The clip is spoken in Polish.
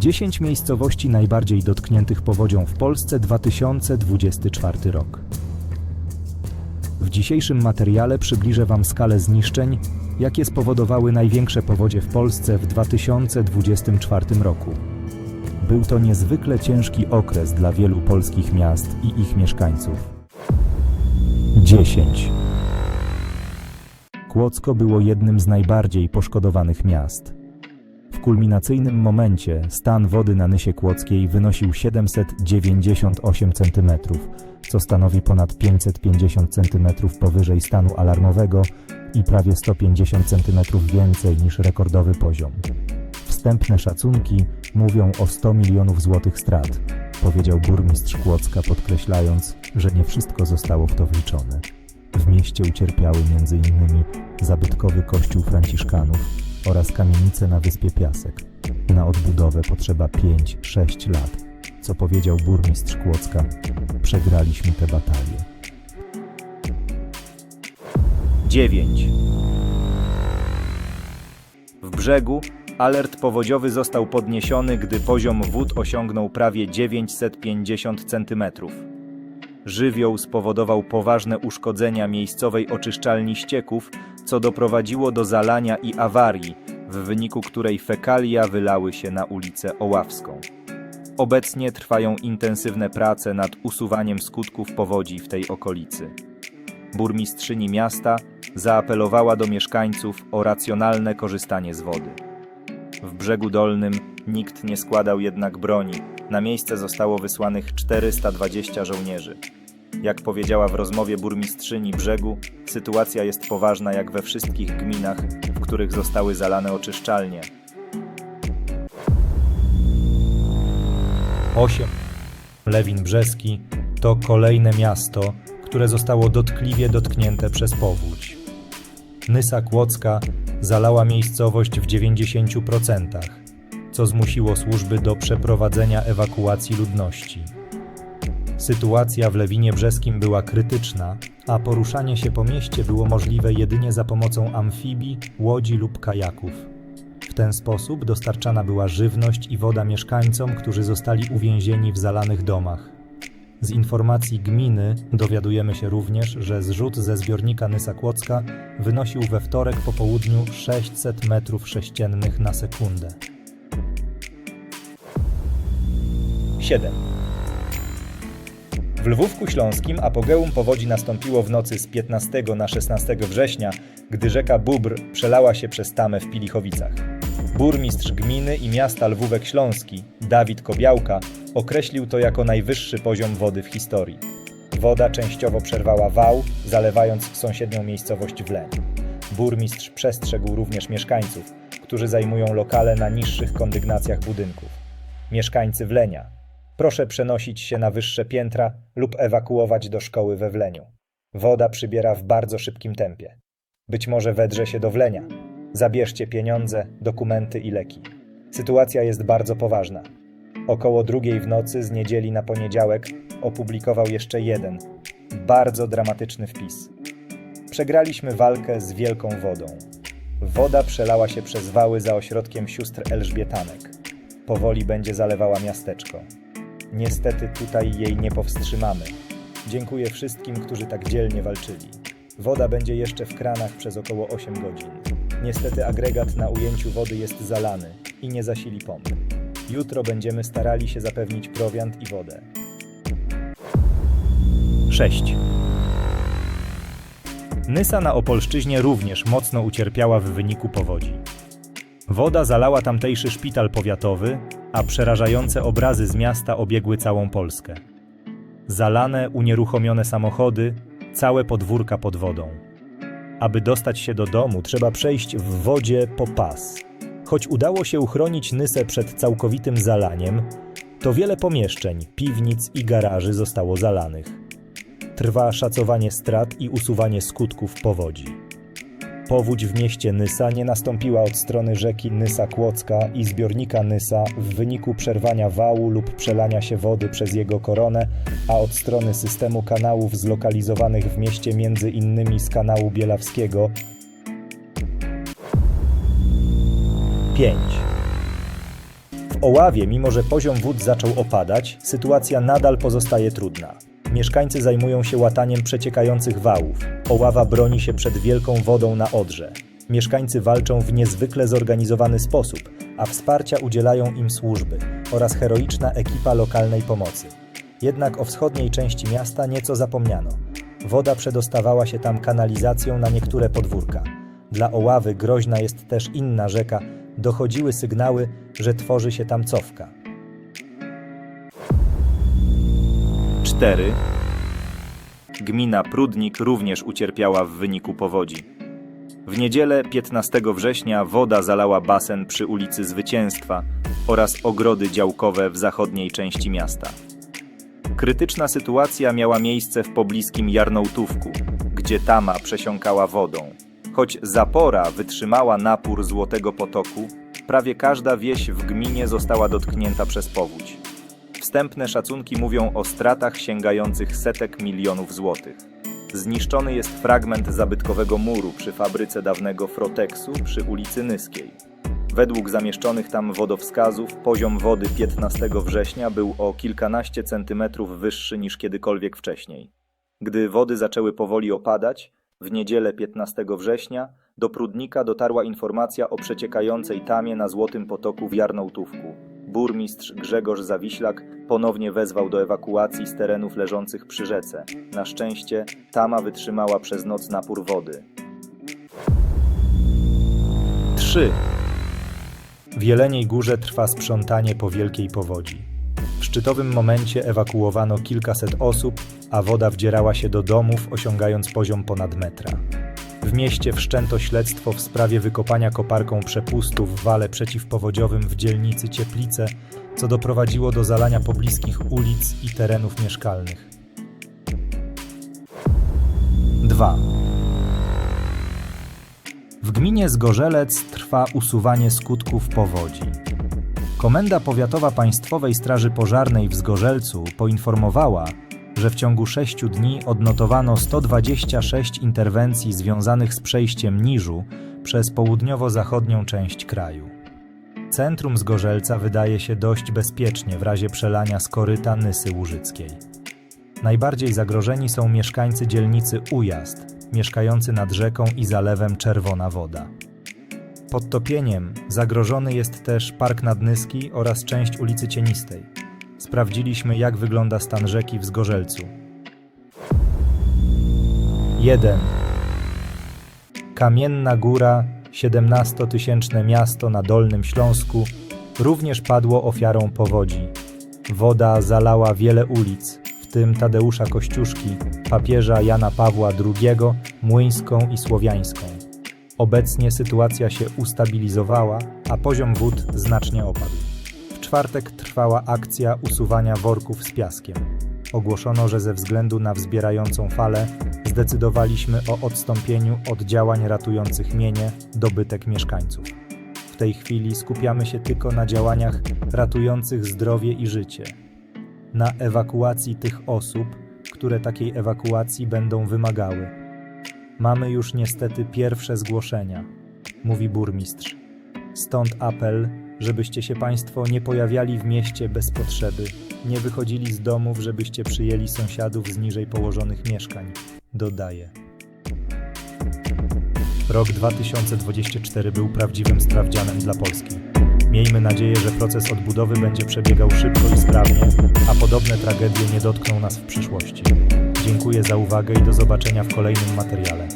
10 miejscowości najbardziej dotkniętych powodzią w Polsce 2024 rok. W dzisiejszym materiale przybliżę Wam skalę zniszczeń, jakie spowodowały największe powodzie w Polsce w 2024 roku. Był to niezwykle ciężki okres dla wielu polskich miast i ich mieszkańców. 10. Kłodzko było jednym z najbardziej poszkodowanych miast. W kulminacyjnym momencie stan wody na Nysie Kłodzkiej wynosił 798 cm, co stanowi ponad 550 cm powyżej stanu alarmowego i prawie 150 cm więcej niż rekordowy poziom. Wstępne szacunki mówią o 100 milionów złotych strat, powiedział burmistrz Kłodzka, podkreślając, że nie wszystko zostało w to wliczone. W mieście ucierpiały m.in. zabytkowy kościół franciszkanów oraz kamienice na wyspie Piasek. Na odbudowę potrzeba 5-6 lat. Co powiedział burmistrz Kłodzka, przegraliśmy tę batalię. 9. W brzegu alert powodziowy został podniesiony, gdy poziom wód osiągnął prawie 950 cm. Żywioł spowodował poważne uszkodzenia miejscowej oczyszczalni ścieków, co doprowadziło do zalania i awarii, w wyniku której fekalia wylały się na ulicę Oławską. Obecnie trwają intensywne prace nad usuwaniem skutków powodzi w tej okolicy burmistrzyni miasta zaapelowała do mieszkańców o racjonalne korzystanie z wody. W brzegu dolnym nikt nie składał jednak broni. Na miejsce zostało wysłanych 420 żołnierzy. Jak powiedziała w rozmowie burmistrzyni brzegu, sytuacja jest poważna jak we wszystkich gminach, w których zostały zalane oczyszczalnie. 8. Lewin Brzeski to kolejne miasto, które zostało dotkliwie dotknięte przez powódź. Nysa Kłodzka zalała miejscowość w 90%, co zmusiło służby do przeprowadzenia ewakuacji ludności. Sytuacja w Lewinie Brzeskim była krytyczna, a poruszanie się po mieście było możliwe jedynie za pomocą amfibii, łodzi lub kajaków. W ten sposób dostarczana była żywność i woda mieszkańcom, którzy zostali uwięzieni w zalanych domach. Z informacji gminy dowiadujemy się również, że zrzut ze zbiornika Nysa Kłodzka wynosił we wtorek po południu 600 metrów sześciennych na sekundę. 7. W Lwówku Śląskim apogeum powodzi nastąpiło w nocy z 15 na 16 września, gdy rzeka Bóbr przelała się przez tamę w Pilichowicach. Burmistrz gminy i miasta Lwówek Śląski, Dawid Kobiałka, określił to jako najwyższy poziom wody w historii. Woda częściowo przerwała wał, zalewając sąsiednią miejscowość Wleń. Burmistrz przestrzegł również mieszkańców, którzy zajmują lokale na niższych kondygnacjach budynków. Mieszkańcy Wlenia, proszę przenosić się na wyższe piętra lub ewakuować do szkoły we Wleniu. Woda przybiera w bardzo szybkim tempie. Być może wedrze się do Wlenia. Zabierzcie pieniądze, dokumenty i leki. Sytuacja jest bardzo poważna. Około drugiej w nocy z niedzieli na poniedziałek opublikował jeszcze jeden, bardzo dramatyczny wpis. Przegraliśmy walkę z wielką wodą. Woda przelała się przez wały za ośrodkiem sióstr Elżbietanek. Powoli będzie zalewała miasteczko. Niestety tutaj jej nie powstrzymamy. Dziękuję wszystkim, którzy tak dzielnie walczyli. Woda będzie jeszcze w kranach przez około 8 godzin. Niestety agregat na ujęciu wody jest zalany i nie zasili pomp. Jutro będziemy starali się zapewnić prowiant i wodę. 6. Nysa na Opolszczyźnie również mocno ucierpiała w wyniku powodzi. Woda zalała tamtejszy szpital powiatowy, a przerażające obrazy z miasta obiegły całą Polskę. Zalane, unieruchomione samochody, całe podwórka pod wodą. Aby dostać się do domu, trzeba przejść w wodzie po pas. Choć udało się uchronić Nysę przed całkowitym zalaniem, to wiele pomieszczeń, piwnic i garaży zostało zalanych. Trwa szacowanie strat i usuwanie skutków powodzi. Powódź w mieście Nysa nie nastąpiła od strony rzeki Nysa Kłodzka i zbiornika Nysa w wyniku przerwania wału lub przelania się wody przez jego koronę, a od strony systemu kanałów zlokalizowanych w mieście między innymi z kanału Bielawskiego 5. W W Oławie, mimo że poziom wód zaczął opadać, sytuacja nadal pozostaje trudna. Mieszkańcy zajmują się łataniem przeciekających wałów. Oława broni się przed wielką wodą na Odrze. Mieszkańcy walczą w niezwykle zorganizowany sposób, a wsparcia udzielają im służby oraz heroiczna ekipa lokalnej pomocy. Jednak o wschodniej części miasta nieco zapomniano. Woda przedostawała się tam kanalizacją na niektóre podwórka. Dla Oławy groźna jest też inna rzeka. Dochodziły sygnały, że tworzy się tam cofka. 4. Gmina Prudnik również ucierpiała w wyniku powodzi. W niedzielę 15 września woda zalała basen przy ulicy Zwycięstwa oraz ogrody działkowe w zachodniej części miasta. Krytyczna sytuacja miała miejsce w pobliskim Jarnołtówku, gdzie tama przesiąkała wodą. Choć zapora wytrzymała napór Złotego Potoku, prawie każda wieś w gminie została dotknięta przez powódź. Wstępne szacunki mówią o stratach sięgających setek milionów złotych. Zniszczony jest fragment zabytkowego muru przy fabryce dawnego Froteksu przy ulicy Nyskiej. Według zamieszczonych tam wodowskazów poziom wody 15 września był o kilkanaście centymetrów wyższy niż kiedykolwiek wcześniej. Gdy wody zaczęły powoli opadać, w niedzielę 15 września do Prudnika dotarła informacja o przeciekającej tamie na Złotym Potoku w Jarnołtówku. Burmistrz Grzegorz Zawiślak ponownie wezwał do ewakuacji z terenów leżących przy rzece. Na szczęście tama wytrzymała przez noc napór wody. 3. W Jeleniej Górze trwa sprzątanie po wielkiej powodzi. W szczytowym momencie ewakuowano kilkaset osób, a woda wdzierała się do domów, osiągając poziom ponad metra. W mieście wszczęto śledztwo w sprawie wykopania koparką przepustu w wale przeciwpowodziowym w dzielnicy Cieplice, co doprowadziło do zalania pobliskich ulic i terenów mieszkalnych. 2. W gminie Zgorzelec trwa usuwanie skutków powodzi. Komenda Powiatowa Państwowej Straży Pożarnej w Zgorzelcu poinformowała, że w ciągu sześciu dni odnotowano 126 interwencji związanych z przejściem Niżu przez południowo-zachodnią część kraju. Centrum Zgorzelca wydaje się dość bezpiecznie w razie przelania z koryta Nysy Łużyckiej. Najbardziej zagrożeni są mieszkańcy dzielnicy Ujazd, mieszkający nad rzeką i zalewem Czerwona Woda. Podtopieniem zagrożony jest też Park Nadnyski oraz część ulicy Cienistej. Sprawdziliśmy, jak wygląda stan rzeki w Zgorzelcu. 1. Kamienna Góra, 17-tysięczne miasto na Dolnym Śląsku, również padło ofiarą powodzi. Woda zalała wiele ulic, w tym Tadeusza Kościuszki, papieża Jana Pawła II, Młyńską i Słowiańską. Obecnie sytuacja się ustabilizowała, a poziom wód znacznie opadł. Czwartek trwała akcja usuwania worków z piaskiem. Ogłoszono, że ze względu na wzbierającą falę zdecydowaliśmy o odstąpieniu od działań ratujących mienie, dobytek mieszkańców. W tej chwili skupiamy się tylko na działaniach ratujących zdrowie i życie. Na ewakuacji tych osób, które takiej ewakuacji będą wymagały. Mamy już niestety pierwsze zgłoszenia, mówi burmistrz. Stąd apel, żebyście się Państwo nie pojawiali w mieście bez potrzeby, nie wychodzili z domów, żebyście przyjęli sąsiadów z niżej położonych mieszkań. Dodaje. Rok 2024 był prawdziwym sprawdzianem dla Polski. Miejmy nadzieję, że proces odbudowy będzie przebiegał szybko i sprawnie, a podobne tragedie nie dotkną nas w przyszłości. Dziękuję za uwagę i do zobaczenia w kolejnym materiale.